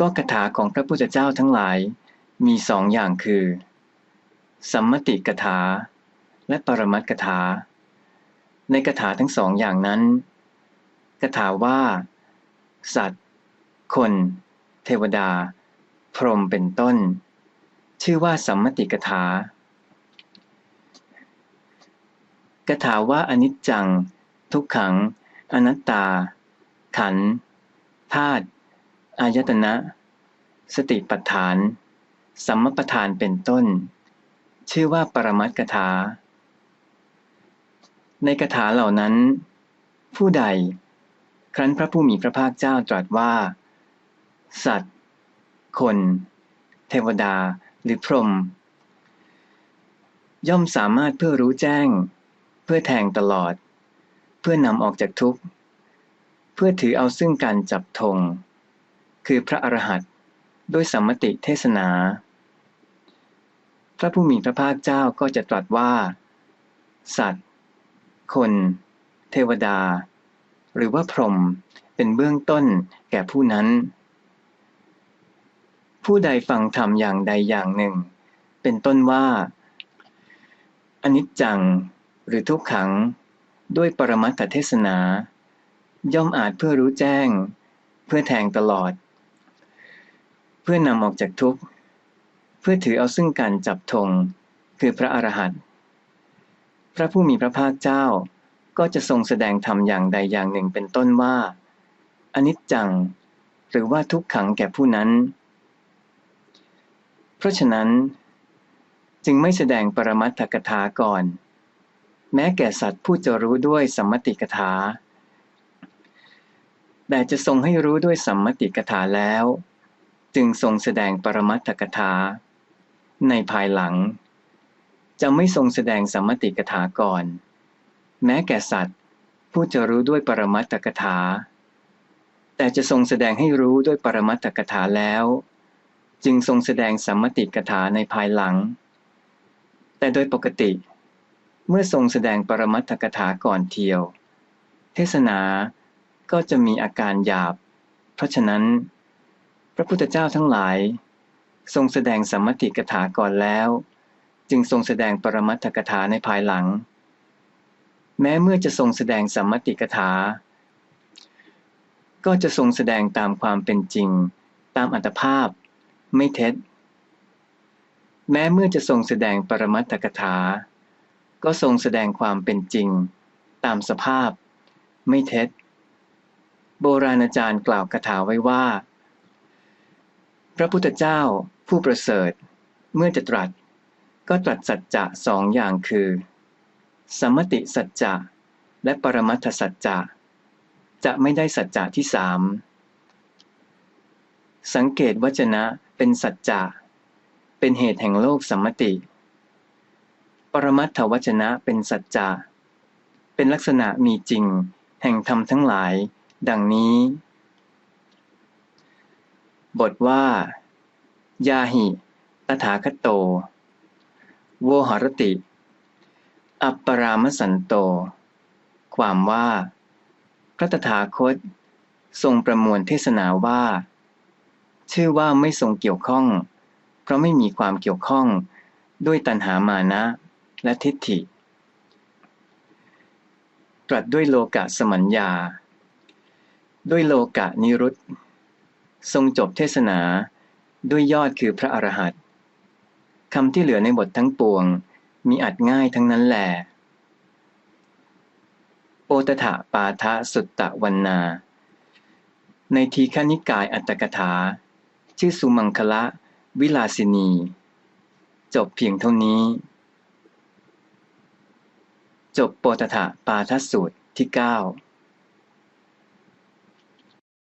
ก็คาถาของพระพุทธเจ้าทั้งหลาย มีสองอย่างคือ สัมมติกถา และปรมัตกถา ในคาถาทั้งสองอย่างนั้นคาถาว่า สัตว์ คน เทวดา พรหมเป็นต้น ชื่อว่าสัมมติกถากถาว่าอนิจจัง ทุกขัง อนัตตา ขันธ์ธาตุ อายตนะ สติปัฏฐาน สัมมปทานเป็นต้น ชื่อว่าปรมัตกถา ในกถาเหล่านั้น ผู้ใด ครั้นพระผู้มีพระภาคเจ้าตรัสว่า สัตว์ คน เทวดาหรือพรหมย่อมสามารถเพื่อรู้แจ้ง เพื่อแทงตลอด เพื่อนำออกจากทุกข์ เพื่อถือเอาซึ่งการจับธง คือพระอรหันต์ด้วยสัมมติเทศนา พระผู้มีพระภาคเจ้าก็จะตรัสว่า สัตว์ คน เทวดา หรือว่าพรหมเป็นเบื้องต้นแก่ผู้นั้น ผู้ใดฟังธรรมอย่างใดอย่างหนึ่ง เป็นต้นว่า อนิจจัง หรือทุกขัง ด้วยปรมัตถเทศนา ย่อมอาจเพื่อรู้แจ้ง เพื่อแทงตลอด พื่อนำออกจากทุกข์ เพื่อถือเอาซึ่งการจับธงคือพระอรหันต์พระผู้มีพระภาคเจ้าก็จะทรงแสดงธรรมอย่างใดอย่างหนึ่งเป็นต้นว่า อนิจจัง หรือว่าทุกขังแก่ผู้นั้น เพราะฉะนั้นจึงไม่แสดงปรมัตถกถาก่อน แม้แก่สัตว์ผู้จะรู้ด้วยสัมมติกถาแต่จะทรงให้รู้ด้วยสัมมติกถาแล้ว จึงทรงแสดงปรมัตถกถา ในภายหลัง จะไม่ทรงแสดงสัมมติกถาก่อน แม้แก่สัตว์ ผู้จะรู้ด้วยปรมัตถกถา แต่จะทรงแสดงให้รู้ด้วยปรมัตถกถาแล้ว จึงทรงแสดงสัมมติกถาในภายหลัง แต่โดยปกติ เมื่อทรงแสดงปรมัตถกถาก่อนเทียว เทศนาก็จะมีอาการหยาบ เพราะฉะนั้น พระพุทธเจ้าทั้งหลาย ทรงแสดงสัมมติกถาก่อนแล้ว จึงทรงแสดงปรมัตถกถาในภายหลัง แม้เมื่อจะทรงแสดงสัมมติกถา ก็จะทรงแสดงตามความเป็นจริง ตามอัตภาพ ไม่เท็จ แม้เมื่อจะทรงแสดงปรมัตถกถา ก็ทรงแสดงความเป็นจริง ตามสภาพ ไม่เท็จ โบราณอาจารย์กล่าวคาถาไว้ว่า พระพุทธเจ้าผู้ประเสริฐ เมื่อจะตรัส ก็ตรัสสัจจะสองอย่างคือ สมติสัจจะและปรมัตถสัจจะ จะไม่ได้สัจจะที่สามสังเกตวจนะเป็นสัจจะเป็นเหตุแห่งโลกสัมมติ ปรมัตถวจนะเป็นสัจจะเป็นลักษณะมีจริง แห่งธรรมทั้งหลาย ดังนี้ บทว่า ยาหิ ตถาคตโต โวหรติ อัปปรามสันโต ความว่า พระตถาคต ทรงประมวลเทศนาว่า ชื่อว่าไม่ทรงเกี่ยวข้อง เพราะไม่มีความเกี่ยวข้องด้วยตัณหามานะและทิฏฐิ ตรัสด้วยโลกะสมัญญา ด้วยโลกะนิรุต ทรงจบเทศนาด้วยยอดคือพระอรหันต์คำที่เหลือในบททั้งปวง มีอัดง่ายทั้งนั้นแหลโอตถะปาทะสุตตะวันนา ในทีฆนิกายอัตตกถา ชื่อสุมังคละ วิลาสินี จบเพียงเท่านี้ จบโปตถะปาทสูตรที่เก้า